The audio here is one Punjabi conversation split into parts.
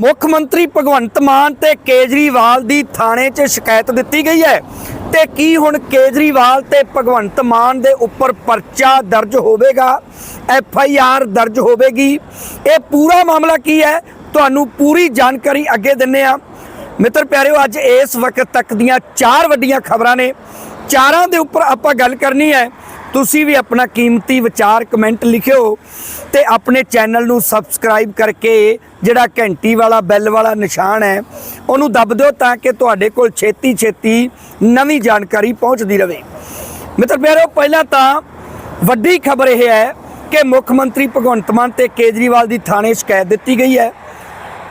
ਮੁੱਖ ਮੰਤਰੀ ਭਗਵੰਤ ਮਾਨ ਤੇ ਕੇਜਰੀਵਾਲ ਦੀ ਥਾਣੇ 'ਚ ਸ਼ਿਕਾਇਤ ਦਿੱਤੀ ਗਈ ਹੈ। ਤੇ ਕੀ ਹੁਣ ਕੇਜਰੀਵਾਲ ਤੇ ਭਗਵੰਤ ਮਾਨ ਦੇ ਉੱਪਰ ਪਰਚਾ ਦਰਜ ਹੋਵੇਗਾ? ਐਫ ਆਈ ਆਰ ਦਰਜ ਹੋਵੇਗੀ। ਇਹ ਪੂਰਾ ਮਾਮਲਾ ਕੀ ਹੈ? ਤੁਹਾਨੂੰ ਪੂਰੀ ਜਾਣਕਾਰੀ ਅੱਗੇ ਦਿੰਨੇ ਆ। ਮਿੱਤਰ ਪਿਆਰਿਓ, ਅੱਜ ਇਸ ਵਕਤ ਤੱਕ ਦੀਆਂ ਚਾਰ ਵੱਡੀਆਂ ਖਬਰਾਂ ਨੇ। ਚਾਰਾਂ ਦੇ ਉੱਪਰ ਆਪਾਂ ਗੱਲ ਕਰਨੀ ਹੈ। ਤੁਸੀਂ ਵੀ ਆਪਣਾ ਕੀਮਤੀ ਵਿਚਾਰ ਕਮੈਂਟ ਲਿਖਿਓ ਤੇ ਆਪਣੇ ਚੈਨਲ ਨੂੰ ਸਬਸਕ੍ਰਾਈਬ ਕਰਕੇ ਜਿਹੜਾ ਘੰਟੀ ਵਾਲਾ, ਬੈਲ ਵਾਲਾ ਨਿਸ਼ਾਨ ਹੈ, ਉਹਨੂੰ ਦੱਬ ਦਿਓ ਤਾਂ ਕਿ ਤੁਹਾਡੇ ਕੋਲ ਛੇਤੀ ਛੇਤੀ ਨਵੀਂ ਜਾਣਕਾਰੀ ਪਹੁੰਚਦੀ ਰਹੇ ਮਿੱਤਰ ਪਿਆਰਿਓ ਪਹਿਲਾਂ ਤਾਂ ਵੱਡੀ ਖਬਰ ਇਹ ਹੈ ਕਿ ਮੁੱਖ ਮੰਤਰੀ ਭਗਵੰਤ ਮਾਨ ਤੇ ਕੇਜਰੀਵਾਲ ਦੀ ਥਾਣੇ ਸ਼ਿਕਾਇਤ ਦਿੱਤੀ ਗਈ ਹੈ।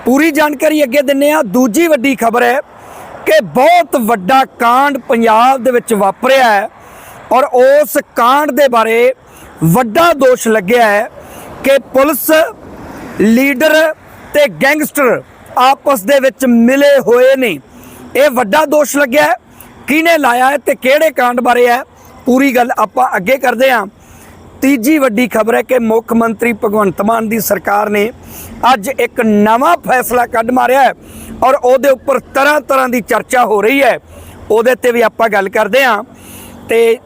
ਪੂਰੀ ਜਾਣਕਾਰੀ ਅੱਗੇ ਦਿੰਨੇ ਆ ਦੂਜੀ ਵੱਡੀ ਖਬਰ ਹੈ ਕਿ ਬਹੁਤ ਵੱਡਾ ਕਾਂਡ ਪੰਜਾਬ ਦੇ ਵਿੱਚ ਵਾਪਰਿਆ ਹੈ। ਔਰ ਉਸ ਕਾਂਡ ਦੇ ਬਾਰੇ ਵੱਡਾ ਦੋਸ਼ ਲੱਗਿਆ ਹੈ ਕਿ ਪੁਲਿਸ ਲੀਡਰ ਤੇ ਗੈਂਗਸਟਰ ਆਪਸ ਦੇ ਵਿੱਚ ਮਿਲੇ ਹੋਏ ਨੇ। ਇਹ ਵੱਡਾ ਦੋਸ਼ ਲੱਗਿਆ ਹੈ। ਕਿਹਨੇ ਲਾਇਆ ਹੈ ਤੇ ਕਿਹੜੇ ਕਾਂਡ ਬਾਰੇ ਹੈ, ਪੂਰੀ ਗੱਲ ਆਪਾਂ ਅੱਗੇ ਕਰਦੇ ਹਾਂ। ਤੀਜੀ ਵੱਡੀ ਖਬਰ ਹੈ ਕਿ ਮੁੱਖ ਮੰਤਰੀ ਭਗਵੰਤ ਮਾਨ ਦੀ ਸਰਕਾਰ ਨੇ ਅੱਜ ਇੱਕ ਨਵਾਂ ਫੈਸਲਾ ਕੱਢ ਮਾਰਿਆ ਹੈ ਔਰ ਉਹਦੇ ਉੱਪਰ ਤਰ੍ਹਾਂ ਤਰ੍ਹਾਂ ਦੀ ਚਰਚਾ ਹੋ ਰਹੀ ਹੈ। ਉਹਦੇ ਤੇ ਵੀ ਆਪਾਂ ਗੱਲ ਕਰਦੇ ਹਾਂ। ਤੇ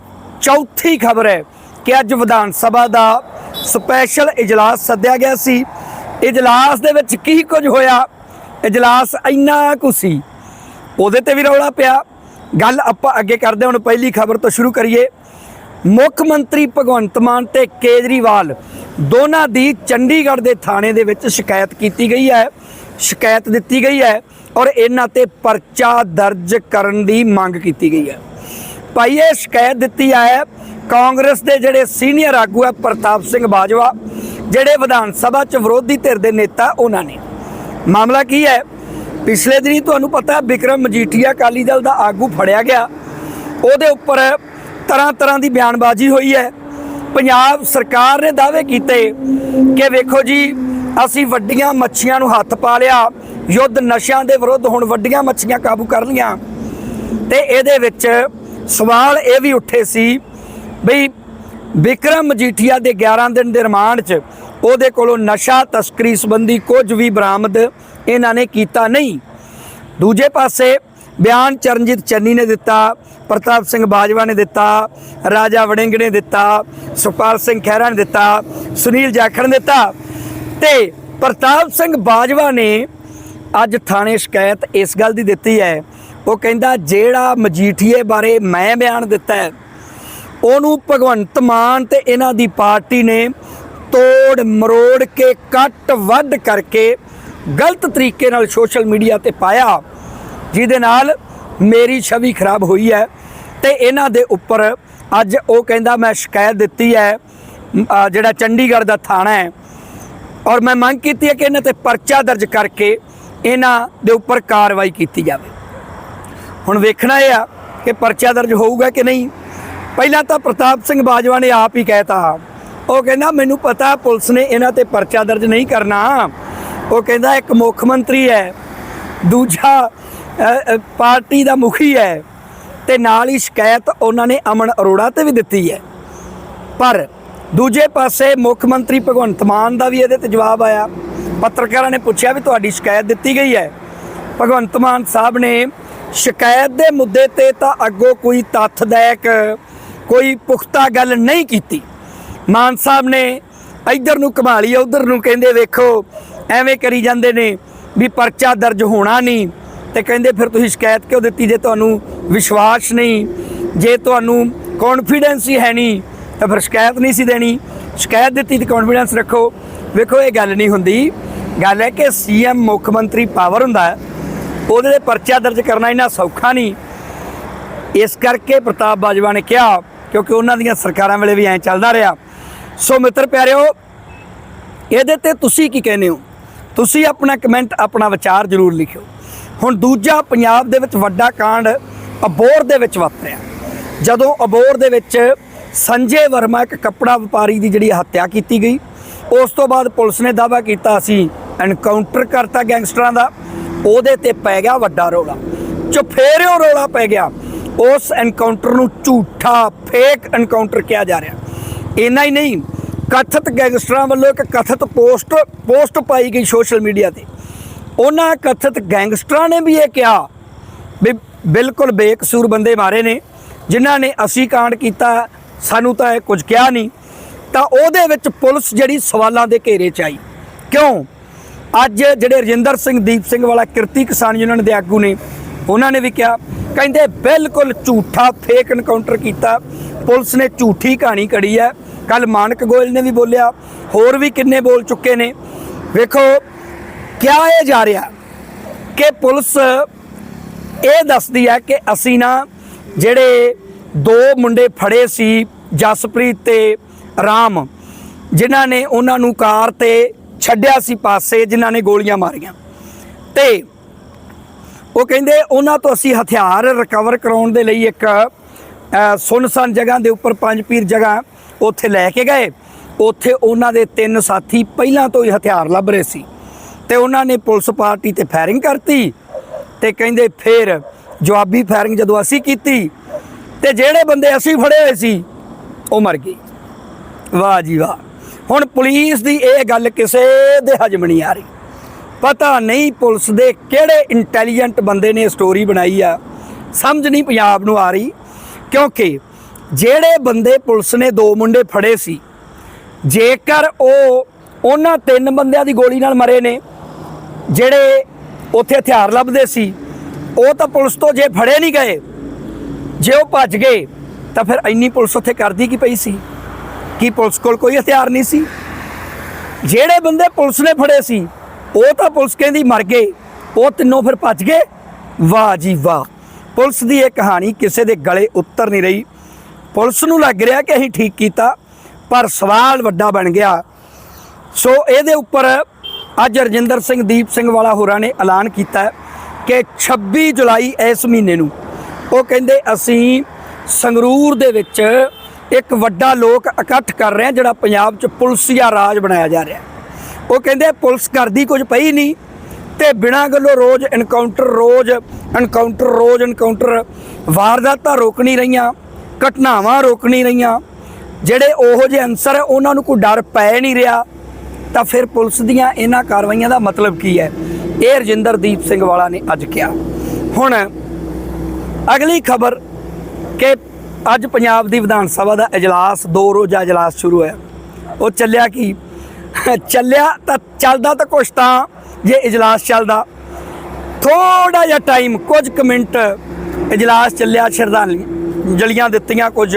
ਚੌਥੀ ਖਬਰ ਹੈ ਕਿ ਅੱਜ ਵਿਧਾਨ ਸਭਾ ਦਾ ਸਪੈਸ਼ਲ ਇਜਲਾਸ ਸੱਦਿਆ ਗਿਆ ਸੀ। ਇਜਲਾਸ ਦੇ ਵਿੱਚ ਕੀ ਕੁਝ ਹੋਇਆ? ਇਜਲਾਸ ਇੰਨਾ ਕੁ ਸੀ। ਉਹਦੇ ਤੇ ਵੀ ਰੌਲਾ ਪਿਆ। ਗੱਲ ਆਪਾਂ ਅੱਗੇ ਕਰਦੇ ਹਾਂ। ਹੁਣ ਪਹਿਲੀ ਖਬਰ ਤੋਂ ਸ਼ੁਰੂ ਕਰੀਏ। ਮੁੱਖ ਮੰਤਰੀ ਭਗਵੰਤ ਮਾਨ ਤੇ ਕੇਜਰੀਵਾਲ ਦੋਨਾਂ ਦੀ ਚੰਡੀਗੜ੍ਹ ਦੇ ਥਾਣੇ ਦੇ ਵਿੱਚ ਸ਼ਿਕਾਇਤ ਕੀਤੀ ਗਈ ਹੈ। ਸ਼ਿਕਾਇਤ ਦਿੱਤੀ ਗਈ ਹੈ ਔਰ ਇਹਨਾਂ ਤੇ ਪਰਚਾ ਦਰਜ ਕਰਨ ਦੀ ਮੰਗ ਕੀਤੀ ਗਈ ਹੈ। ਭਾਈ, ਇਹ ਸ਼ਿਕਾਇਤ ਦਿੱਤੀ ਹੈ, ਕਾਂਗਰਸ ਦੇ ਜਿਹੜੇ ਸੀਨੀਅਰ ਆਗੂ ਹੈ ਪ੍ਰਤਾਪ ਸਿੰਘ ਬਾਜਵਾ, ਜਿਹੜੇ ਵਿਧਾਨ ਸਭਾ ਚ ਵਿਰੋਧੀ ਧਿਰ ਦੇ ਨੇਤਾ, ਉਹਨਾਂ ਨੇ। ਮਾਮਲਾ ਕੀ ਹੈ? ਪਿਛਲੇ ਦਿਨੀ ਤੁਹਾਨੂੰ ਪਤਾ ਹੈ ਵਿਕਰਮ ਮਜੀਠੀਆ ਅਕਾਲੀ ਦਲ ਦਾ ਆਗੂ ਫੜਿਆ ਗਿਆ। ਉਹਦੇ ਉੱਪਰ ਤਰ੍ਹਾਂ ਤਰ੍ਹਾਂ ਦੀ ਬਿਆਨਬਾਜ਼ੀ ਹੋਈ ਹੈ। ਪੰਜਾਬ ਸਰਕਾਰ ਨੇ ਦਾਅਵੇ ਕੀਤੇ ਕਿ ਵੇਖੋ ਜੀ, ਅਸੀਂ ਵੱਡੀਆਂ ਮੱਛੀਆਂ ਨੂੰ ਹੱਥ ਪਾ ਲਿਆ, ਯੁੱਧ ਨਸ਼ਿਆਂ ਦੇ ਵਿਰੁੱਧ ਹੁਣ ਵੱਡੀਆਂ ਮੱਛੀਆਂ ਕਾਬੂ ਕਰ ਲਈਆਂ। ਤੇ ਇਹਦੇ ਵਿੱਚ ਸਵਾਲ ਇਹ ਵੀ ਉੱਠੇ ਸੀ ਬਈ ਵਿਕਰਮ ਮਜੀਠੀਆ ਦੇ 11 ਦਿਨ ਦੇ ਰਿਮਾਂਡ 'ਚ ਉਹਦੇ ਕੋਲੋਂ ਨਸ਼ਾ ਤਸਕਰੀ ਸੰਬੰਧੀ ਕੁਝ ਵੀ ਬਰਾਮਦ ਇਹਨਾਂ ਨੇ ਕੀਤਾ ਨਹੀਂ। ਦੂਜੇ ਪਾਸੇ ਬਿਆਨ ਚਰਨਜੀਤ ਚੰਨੀ ਨੇ ਦਿੱਤਾ, ਪ੍ਰਤਾਪ ਸਿੰਘ ਬਾਜਵਾ ਨੇ ਦਿੱਤਾ, ਰਾਜਾ ਵੜਿੰਗ ਨੇ ਦਿੱਤਾ ਸੁਪਾਲ ਸਿੰਘ ਖਹਿਰਾ ਨੇ ਦਿੱਤਾ, ਸੁਨੀਲ ਜਾਖੜ ਨੇ ਦਿੱਤਾ ਤੇ ਪ੍ਰਤਾਪ ਸਿੰਘ ਬਾਜਵਾ ਨੇ ਅੱਜ ਥਾਣੇ ਸ਼ਿਕਾਇਤ ਇਸ ਗੱਲ ਦੀ ਦਿੱਤੀ ਹੈ ਉਹ ਕਹਿੰਦਾ, ਜਿਹੜਾ ਮਜੀਠੀਏ ਬਾਰੇ ਮੈਂ ਬਿਆਨ ਦਿੱਤਾ ਹੈ, ਉਹਨੂੰ ਭਗਵੰਤ ਮਾਨ ਤੇ ਇਹਨਾਂ ਦੀ ਪਾਰਟੀ ਨੇ ਤੋੜ ਮਰੋੜ ਕੇ ਕੱਟ ਵੱਢ ਕਰਕੇ ਗਲਤ ਤਰੀਕੇ ਨਾਲ ਸੋਸ਼ਲ ਮੀਡੀਆ ਤੇ ਪਾਇਆ। ਜਿਹਦੇ ਨਾਲ ਮੇਰੀ ਛਵੀ ਖਰਾਬ ਹੋਈ ਹੈ ਤੇ ਇਹਨਾਂ ਦੇ ਉੱਪਰ ਅੱਜ ਉਹ ਕਹਿੰਦਾ, ਮੈਂ ਸ਼ਿਕਾਇਤ ਦਿੱਤੀ ਹੈ ਜਿਹੜਾ ਚੰਡੀਗੜ੍ਹ ਦਾ ਥਾਣਾ ਹੈ। ਔਰ ਮੈਂ ਮੰਗ ਕੀਤੀ ਹੈ ਕਿ ਇਹਨਾਂ ਤੇ ਪਰਚਾ ਦਰਜ ਕਰਕੇ ਇਹਨਾਂ ਦੇ ਉੱਪਰ ਕਾਰਵਾਈ ਕੀਤੀ ਜਾਵੇ। ਹੁਣ ਵੇਖਣਾ ਇਹ ਆ ਕਿ ਪਰਚਾ ਦਰਜ ਹੋਊਗਾ ਕਿ ਨਹੀਂ। ਪਹਿਲਾਂ ਤਾਂ ਪ੍ਰਤਾਪ ਸਿੰਘ ਬਾਜਵਾ ਨੇ ਆਪ ਹੀ ਕਹਿਤਾ, ਉਹ ਕਹਿੰਦਾ, ਮੈਨੂੰ ਪਤਾ ਪੁਲਿਸ ਨੇ ਇਹਨਾਂ ਤੇ ਪਰਚਾ ਦਰਜ ਨਹੀਂ ਕਰਨਾ। ਉਹ ਕਹਿੰਦਾ, ਇੱਕ ਮੁੱਖ ਮੰਤਰੀ ਹੈ, ਦੂਜਾ ਪਾਰਟੀ ਦਾ ਮੁਖੀ ਹੈ ਤੇ ਨਾਲ ਹੀ ਸ਼ਿਕਾਇਤ ਉਹਨਾਂ ਨੇ ਅਮਨ ਅਰੋੜਾ ਤੇ ਵੀ ਦਿੱਤੀ ਹੈ। ਪਰ ਦੂਜੇ ਪਾਸੇ ਮੁੱਖ ਮੰਤਰੀ ਭਗਵੰਤ ਮਾਨ ਦਾ ਵੀ ਇਹਦੇ ਤੇ ਜਵਾਬ ਆਇਆ। ਪੱਤਰਕਾਰਾਂ ਨੇ ਪੁੱਛਿਆ ਵੀ ਤੁਹਾਡੀ ਸ਼ਿਕਾਇਤ ਦਿੱਤੀ ਗਈ ਹੈ। ਭਗਵੰਤ ਮਾਨ ਸਾਹਿਬ ਨੇ ਸ਼ਿਕਾਇਤ ਦੇ ਮੁੱਦੇ ਤੇ ਤਾਂ ਅੱਗੋਂ ਕੋਈ ਤੱਥਦਾਇਕ ਕੋਈ ਪੁਖਤਾ ਗੱਲ ਨਹੀਂ ਕੀਤੀ। ਮਾਨ ਸਾਹਿਬ ਨੇ ਇੱਧਰ ਨੂੰ ਘੁਮਾ ਲਈ ਉਧਰ ਨੂੰ ਕਹਿੰਦੇ ਵੇਖੋ, ਐਵੇਂ ਕਰੀ ਜਾਂਦੇ ਨੇ ਵੀ ਪਰਚਾ ਦਰਜ ਹੋਣਾ ਨਹੀਂ ਤੇ ਕਹਿੰਦੇ ਫਿਰ ਤੁਸੀਂ ਸ਼ਿਕਾਇਤ ਕਿਉਂ ਦਿੱਤੀ? ਜੇ ਤੁਹਾਨੂੰ ਵਿਸ਼ਵਾਸ ਨਹੀਂ, ਜੇ ਤੁਹਾਨੂੰ ਕੌਨਫੀਡੈਂਸ ਹੀ ਹੈ ਨਹੀਂ, ਤਾਂ ਫਿਰ ਸ਼ਿਕਾਇਤ ਨਹੀਂ ਸੀ ਦੇਣੀ। ਸ਼ਿਕਾਇਤ ਦਿੱਤੀ ਤੇ ਕੌਨਫੀਡੈਂਸ ਰੱਖੋ। ਵੇਖੋ, ਇਹ ਗੱਲ ਨਹੀਂ ਹੁੰਦੀ। ਗੱਲ ਹੈ ਕਿ ਸੀਐਮ ਮੁੱਖ ਮੰਤਰੀ ਪਾਵਰ ਹੁੰਦਾ ਹੈ। ਉਹਦੇ ਤੇ ਪਰਚਾ ਦਰਜ ਕਰਨਾ ਇੰਨਾ ਸੌਖਾ ਨਹੀਂ। ਇਸ ਕਰਕੇ ਪ੍ਰਤਾਪ ਬਾਜਵਾ ਨੇ ਕਿਹਾ, ਕਿਉਂਕਿ ਉਹਨਾਂ ਦੀਆਂ ਸਰਕਾਰਾਂ ਵੇਲੇ ਵੀ ਐਂ ਚੱਲਦਾ ਰਿਹਾ। ਸੋ ਮਿੱਤਰ ਪਿਆਰਿਓ, ਇਹਦੇ ਤੇ ਤੁਸੀਂ ਕੀ ਕਹਿੰਦੇ ਹੋ? ਤੁਸੀਂ ਆਪਣਾ ਕਮੈਂਟ, ਆਪਣਾ ਵਿਚਾਰ ਜ਼ਰੂਰ ਲਿਖਿਓ। ਹੁਣ ਦੂਜਾ, ਪੰਜਾਬ ਦੇ ਵਿੱਚ ਵੱਡਾ ਕਾਂਡ ਅਬੋਰ ਦੇ ਵਿੱਚ ਵਾਪਰਿਆ। ਜਦੋਂ ਅਬੋਰ ਦੇ ਵਿੱਚ ਸੰਜੇ ਵਰਮਾ ਇੱਕ ਕੱਪੜਾ ਵਪਾਰੀ ਦੀ ਜਿਹੜੀ ਹੱਤਿਆ ਕੀਤੀ ਗਈ, ਉਸ ਤੋਂ ਬਾਅਦ ਪੁਲਿਸ ਨੇ ਦਾਅਵਾ ਕੀਤਾ, ਅਸੀਂ ਐਨਕਾਊਂਟਰ ਕਰਤਾ ਗੈਂਗਸਟਰਾਂ ਦਾ। ਉਹਦੇ ਤੇ ਪੈ ਗਿਆ ਵੱਡਾ ਰੋਲਾ। ਚੁਫੇਰਿਓ ਰੋਲਾ ਪੈ ਗਿਆ। ਉਸ ਐਨਕਾਊਂਟਰ ਨੂੰ ਝੂਠਾ ਫੇਕ ਐਨਕਾਊਂਟਰ ਕਿਹਾ ਜਾ ਰਿਹਾ। ਇੰਨਾ ਹੀ ਨਹੀਂ, ਕਥਿਤ ਗੈਂਗਸਟਰਾਂ ਵੱਲੋਂ ਇੱਕ ਕਥਿਤ ਪੋਸਟ ਪੋਸਟ ਪਾਈ ਗਈ ਸੋਸ਼ਲ ਮੀਡੀਆ ਤੇ। ਉਹਨਾਂ ਕਥਿਤ ਗੈਂਗਸਟਰਾਂ ਨੇ ਵੀ ਇਹ ਕਿਹਾ ਵੀ ਬਿਲਕੁਲ ਬੇਕਸੂਰ ਬੰਦੇ ਮਾਰੇ ਨੇ। ਜਿਨ੍ਹਾਂ ਨੇ ਅਸੀਂ ਕਾਂਡ ਕੀਤਾ, ਸਾਨੂੰ ਤਾਂ ਇਹ ਕੁਝ ਕਿਹਾ ਨਹੀਂ। ਤਾਂ ਉਹਦੇ ਵਿੱਚ ਪੁਲਿਸ ਜਿਹੜੀ ਸਵਾਲਾਂ ਦੇ ਘੇਰੇ 'ਚ ਆਈ। ਕਿਉਂ? ਅੱਜ ਜਿਹੜੇ ਰਜਿੰਦਰ ਸਿੰਘ, ਦੀਪ ਸਿੰਘ ਵਾਲਾ ਕਿਰਤੀ ਕਿਸਾਨ ਯੂਨੀਅਨ ਦੇ ਆਗੂ ਨੇ, ਉਹਨਾਂ ਨੇ ਵੀ ਕਿਹਾ, ਕਹਿੰਦੇ ਬਿਲਕੁਲ ਝੂਠਾ ਫੇਕ ਐਨਕਾਊਂਟਰ ਕੀਤਾ। ਪੁਲਿਸ ਨੇ ਝੂਠੀ ਕਹਾਣੀ ਕੜੀ ਹੈ। ਕੱਲ ਮਾਨਕ ਗੋਇਲ ਨੇ ਵੀ ਬੋਲਿਆ, ਹੋਰ ਵੀ ਕਿੰਨੇ ਬੋਲ ਚੁੱਕੇ ਨੇ। ਵੇਖੋ ਕਿਹਾ ਇਹ ਜਾ ਰਿਹਾ ਕਿ ਪੁਲਿਸ ਇਹ ਦੱਸਦੀ ਹੈ ਕਿ ਅਸੀਂ ਨਾ ਜਿਹੜੇ ਦੋ ਮੁੰਡੇ ਫੜੇ ਸੀ, ਜਸਪ੍ਰੀਤ ਤੇ ਰਾਮ, ਜਿਨ੍ਹਾਂ ਨੇ ਉਹਨਾਂ ਨੂੰ ਕਾਰ ਤੇ ਛੱਡਿਆ ਸੀ ਪਾਸੇ ਜਿਨ੍ਹਾਂ ਨੇ ਗੋਲੀਆਂ ਮਾਰੀਆਂ। ਤੇ ਉਹ ਕਹਿੰਦੇ ਉਹਨਾਂ ਤੋਂ ਅਸੀਂ ਹਥਿਆਰ ਰਿਕਵਰ ਕਰਾਉਣ ਦੇ ਲਈ ਇੱਕ ਅ, ਸੁੰਨਸਾਨ ਜਗ੍ਹਾ ਦੇ ਉੱਪਰ ਪੰਜ ਪੀਰ ਜਗ੍ਹਾ ਉੱਥੇ ਲੈ ਕੇ ਗਏ। ਉੱਥੇ ਉਹਨਾਂ ਦੇ ਤਿੰਨ ਸਾਥੀ ਪਹਿਲਾਂ ਤੋਂ ਹੀ ਹਥਿਆਰ ਲੱਭ ਰਹੇ ਸੀ। ਤੇ ਉਹਨਾਂ ਨੇ ਪੁਲਿਸ ਪਾਰਟੀ ਤੇ ਫਾਇਰਿੰਗ ਕਰਤੀ ਤੇ ਕਹਿੰਦੇ ਫਿਰ ਜਵਾਬੀ ਫਾਇਰਿੰਗ ਜਦੋਂ ਅਸੀਂ ਕੀਤੀ ਤੇ ਜਿਹੜੇ ਬੰਦੇ ਅਸੀਂ ਫੜੇ ਹੋਏ ਸੀ ਉਹ ਮਰ ਗਏ। ਵਾਹ ਜੀ ਵਾਹ। ਹੁਣ ਪੁਲਿਸ ਦੀ ਇਹ ਗੱਲ ਕਿਸੇ ਦੇ ਹਜਮ ਨਹੀਂ ਆ ਰਹੀ। ਪਤਾ ਨਹੀਂ ਪੁਲਿਸ ਦੇ ਕਿਹੜੇ ਇੰਟੈਲੀਜੈਂਟ ਬੰਦੇ ਨੇ ਸਟੋਰੀ ਬਣਾਈ ਆ। ਸਮਝ ਨਹੀਂ ਪੰਜਾਬ ਨੂੰ ਆ ਰਹੀ, ਕਿਉਂਕਿ ਜਿਹੜੇ ਬੰਦੇ ਪੁਲਿਸ ਨੇ ਦੋ ਮੁੰਡੇ ਫੜੇ ਸੀ, ਜੇਕਰ ਉਹ ਉਹਨਾਂ ਤਿੰਨ ਬੰਦਿਆਂ ਦੀ ਗੋਲੀ ਨਾਲ ਮਰੇ ਨੇ, ਜਿਹੜੇ ਉੱਥੇ ਹਥਿਆਰ ਲੱਭਦੇ ਸੀ, ਉਹ ਤਾਂ ਪੁਲਿਸ ਤੋਂ ਜੇ ਫੜੇ ਨਹੀਂ ਗਏ, ਜੇ ਉਹ ਭੱਜ ਗਏ, ਤਾਂ ਫਿਰ ਇੰਨੀ ਪੁਲਿਸ ਉੱਥੇ ਕਰਦੀ ਕੀ ਪਈ ਸੀ? ਕੀ ਪੁਲਿਸ ਕੋਲ ਕੋਈ ਹਥਿਆਰ ਨਹੀਂ ਸੀ। ਜਿਹੜੇ ਬੰਦੇ ਪੁਲਿਸ ਨੇ ਫੜੇ ਸੀ, ਉਹ ਤਾਂ ਪੁਲਿਸ ਕਹਿੰਦੀ ਮਰ ਗਏ, ਉਹ ਤਿੰਨੋਂ ਫਿਰ ਭੱਜ ਗਏ। ਵਾਹ ਜੀ ਵਾਹ, ਪੁਲਿਸ ਦੀ ਇਹ ਕਹਾਣੀ ਕਿਸੇ ਦੇ ਗਲੇ ਉੱਤਰ ਨਹੀਂ ਰਹੀ। ਪੁਲਿਸ ਨੂੰ ਲੱਗ ਰਿਹਾ ਕਿ ਅਸੀਂ ਠੀਕ ਕੀਤਾ, ਪਰ ਸਵਾਲ ਵੱਡਾ ਬਣ ਗਿਆ। ਸੋ ਇਹਦੇ ਉੱਪਰ ਅੱਜ ਰਜਿੰਦਰ ਸਿੰਘ, ਦੀਪ ਸਿੰਘ ਵਾਲਾ ਹੋਰਾਂ ਨੇ ਐਲਾਨ ਕੀਤਾ ਕਿ 26 ਜੁਲਾਈ ਇਸ ਮਹੀਨੇ ਨੂੰ, ਉਹ ਕਹਿੰਦੇ ਅਸੀਂ ਸੰਗਰੂਰ ਦੇ ਵਿੱਚ ਇੱਕ ਵੱਡਾ ਲੋਕ ਇਕੱਠ ਕਰ ਰਹੇ ਜਿਹੜਾ ਪੰਜਾਬ 'ਚ ਪੁਲਿਸੀਆ ਰਾਜ ਬਣਾਇਆ ਜਾ ਰਿਹਾ। ਉਹ ਕਹਿੰਦੇ ਪੁਲਿਸ ਕਰਦੀ ਕੁਝ ਪਈ ਨਹੀਂ ਤੇ ਬਿਨਾਂ ਗੱਲੋਂ ਰੋਜ਼ ਐਨਕਾਊਂਟਰ ਰੋਜ਼ ਐਨਕਾਊਂਟਰ ਰੋਜ਼ ਐਨਕਾਊਂਟਰ ਵਾਰਦਾਤਾਂ ਰੋਕ ਨਹੀਂ ਰਹੀਆਂ, ਘਟਨਾਵਾਂ ਰੋਕ ਨਹੀਂ ਰਹੀਆਂ। ਜਿਹੜੇ ਉਹੋ ਜਿਹੇ ਅਨਸਰ ਉਹਨਾਂ ਨੂੰ ਕੋਈ ਡਰ ਪੈ ਨਹੀਂ ਰਿਹਾ। ਤਾਂ ਫਿਰ ਪੁਲਿਸ ਦੀਆਂ ਇਹਨਾਂ ਕਾਰਵਾਈਆਂ ਦਾ ਮਤਲਬ ਕੀ ਹੈ? ਇਹ ਰਜਿੰਦਰਦੀਪ ਸਿੰਘ ਵਾਲਾ ਨੇ ਅੱਜ ਕਿਹਾ। ਹੁਣ ਅਗਲੀ ਖਬਰ ਕਿ ਅੱਜ ਪੰਜਾਬ ਦੀ ਵਿਧਾਨ ਸਭਾ ਦਾ ਇਜਲਾਸ, ਦੋ ਰੋਜ਼ਾ ਇਜਲਾਸ ਸ਼ੁਰੂ ਹੋਇਆ। ਉਹ ਚੱਲਿਆ ਕੀ? ਚੱਲਿਆ ਤਾਂ ਚੱਲਦਾ ਤਾਂ ਕੁਛ ਤਾਂ, ਜੇ ਇਜਲਾਸ ਚੱਲਦਾ। ਥੋੜਾ ਜਿਹਾ ਟਾਈਮ ਕੁਝ ਕੁ ਮਿੰਟ ਇਜਲਾਸ ਚੱਲਿਆ ਸ਼ਰਧਾਂਜਲੀ ਜਲੀਆਂ ਦਿੱਤੀਆਂ ਕੁਝ,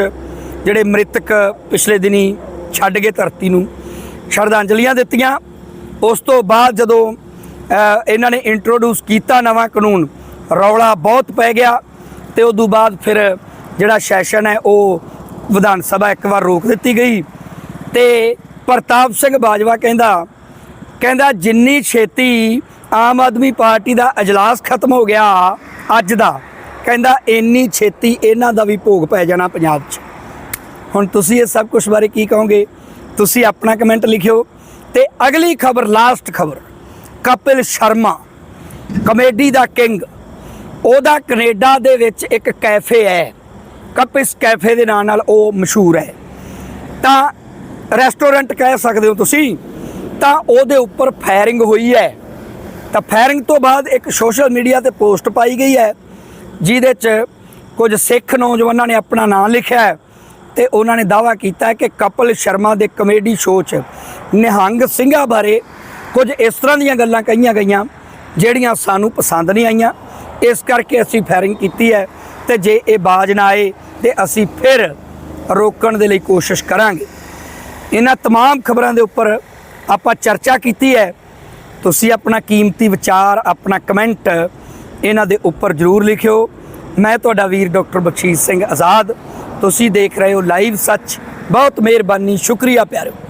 ਜਿਹੜੇ ਮ੍ਰਿਤਕ ਪਿਛਲੇ ਦਿਨੀ ਛੱਡ ਗਏ ਧਰਤੀ ਨੂੰ। ਸ਼ਰਧਾਂਜਲੀਆਂ ਦਿੱਤੀਆਂ। ਉਸ ਤੋਂ ਬਾਅਦ ਜਦੋਂ ਇਹਨਾਂ ਨੇ ਇੰਟਰੋਡਿਊਸ ਕੀਤਾ ਨਵਾਂ ਕਾਨੂੰਨ, ਰੌਲਾ ਬਹੁਤ ਪੈ ਗਿਆ ਤੇ ਉਸ ਤੋਂ ਬਾਅਦ ਫਿਰ ਜਿਹੜਾ ਸੈਸ਼ਨ ਹੈ, ਉਹ ਵਿਧਾਨ ਸਭਾ ਇੱਕ ਵਾਰ ਰੋਕ ਦਿੱਤੀ ਗਈ। ਤੇ ਪ੍ਰਤਾਪ ਸਿੰਘ ਬਾਜਵਾ ਕਹਿੰਦਾ ਕਹਿੰਦਾ ਜਿੰਨੀ ਛੇਤੀ ਆਮ ਆਦਮੀ ਪਾਰਟੀ ਦਾ ਅਜਲਾਸ ਖਤਮ ਹੋ ਗਿਆ ਅੱਜ ਦਾ, ਕਹਿੰਦਾ ਇੰਨੀ ਛੇਤੀ ਇਹਨਾਂ ਦਾ ਵੀ ਭੋਗ ਪੈ ਜਾਣਾ ਪੰਜਾਬ 'ਚ। ਹੁਣ ਤੁਸੀਂ ਇਹ ਸਭ ਕੁਝ ਬਾਰੇ ਕੀ ਕਹੋਗੇ? ਤੁਸੀਂ ਆਪਣਾ ਕਮੈਂਟ ਲਿਖਿਓ। ਤੇ ਅਗਲੀ ਖਬਰ ਲਾਸਟ ਖਬਰ, ਕਪਿਲ ਸ਼ਰਮਾ, ਕਮੇਡੀ ਦਾ ਕਿੰਗ। ਉਹਦਾ ਕੈਨੇਡਾ ਦੇ ਵਿੱਚ ਇੱਕ ਕੈਫੇ ਹੈ। ਕਪਿਸ ਕੈਫੇ ਦੇ ਨਾਂ ਨਾਲ ਉਹ ਮਸ਼ਹੂਰ ਹੈ। ਤਾਂ ਰੈਸਟੋਰੈਂਟ ਕਹਿ ਸਕਦੇ ਹੋ ਤੁਸੀਂ, ਤਾਂ ਉਹਦੇ ਉੱਪਰ ਫਾਇਰਿੰਗ ਹੋਈ ਹੈ। ਤਾਂ ਫਾਇਰਿੰਗ ਤੋਂ ਬਾਅਦ ਇੱਕ ਸੋਸ਼ਲ ਮੀਡੀਆ ਤੇ ਪੋਸਟ ਪਾਈ ਗਈ ਹੈ, ਜਿਹਦੇ 'ਚ ਕੁਝ ਸਿੱਖ ਨੌਜਵਾਨਾਂ ਨੇ ਆਪਣਾ ਨਾਮ ਲਿਖਿਆ ਹੈ ਤੇ ਉਹਨਾਂ ਨੇ ਦਾਵਾ ਕੀਤਾ ਕਿ ਕਪਲ ਸ਼ਰਮਾ ਦੇ ਕਮੇਡੀ ਸ਼ੋਅ 'ਚ ਨਿਹੰਗ ਸਿੰਘਾਂ ਬਾਰੇ ਕੁਝ ਇਸ ਤਰ੍ਹਾਂ ਦੀਆਂ ਗੱਲਾਂ ਕਹੀਆਂ ਗਈਆਂ, ਜਿਹੜੀਆਂ ਸਾਨੂੰ ਪਸੰਦ ਨਹੀਂ ਆਈਆਂ। ਇਸ ਕਰਕੇ ਅਸੀਂ ਫਾਇਰਿੰਗ ਕੀਤੀ ਹੈ ਤੇ ਜੇ ਇਹ ਬਾਜ਼ ਨਾ ਆਏ ਤੇ ਅਸੀਂ ਫਿਰ ਰੋਕਣ ਦੇ ਲਈ ਕੋਸ਼ਿਸ਼ ਕਰਾਂਗੇ ਇਹਨਾਂ तमाम ਖਬਰਾਂ ਦੇ ਉੱਪਰ ਆਪਾਂ ਚਰਚਾ ਕੀਤੀ ਹੈ ਤੁਸੀਂ ਆਪਣਾ ਕੀਮਤੀ ਵਿਚਾਰ ਆਪਣਾ ਕਮੈਂਟ ਇਹਨਾਂ ਦੇ ਉੱਪਰ ਜਰੂਰ ਲਿਖਿਓ ਮੈਂ ਤੁਹਾਡਾ ਵੀਰ ਡਾਕਟਰ ਬਖਸ਼ੀਸ਼ ਸਿੰਘ ਆਜ਼ਾਦ ਤੁਸੀਂ ਦੇਖ ਰਹੇ ਹੋ ਲਾਈਵ ਸੱਚ ਬਹੁਤ ਮਿਹਰਬਾਨੀ ਸ਼ੁਕਰੀਆ ਪਿਆਰਿਓ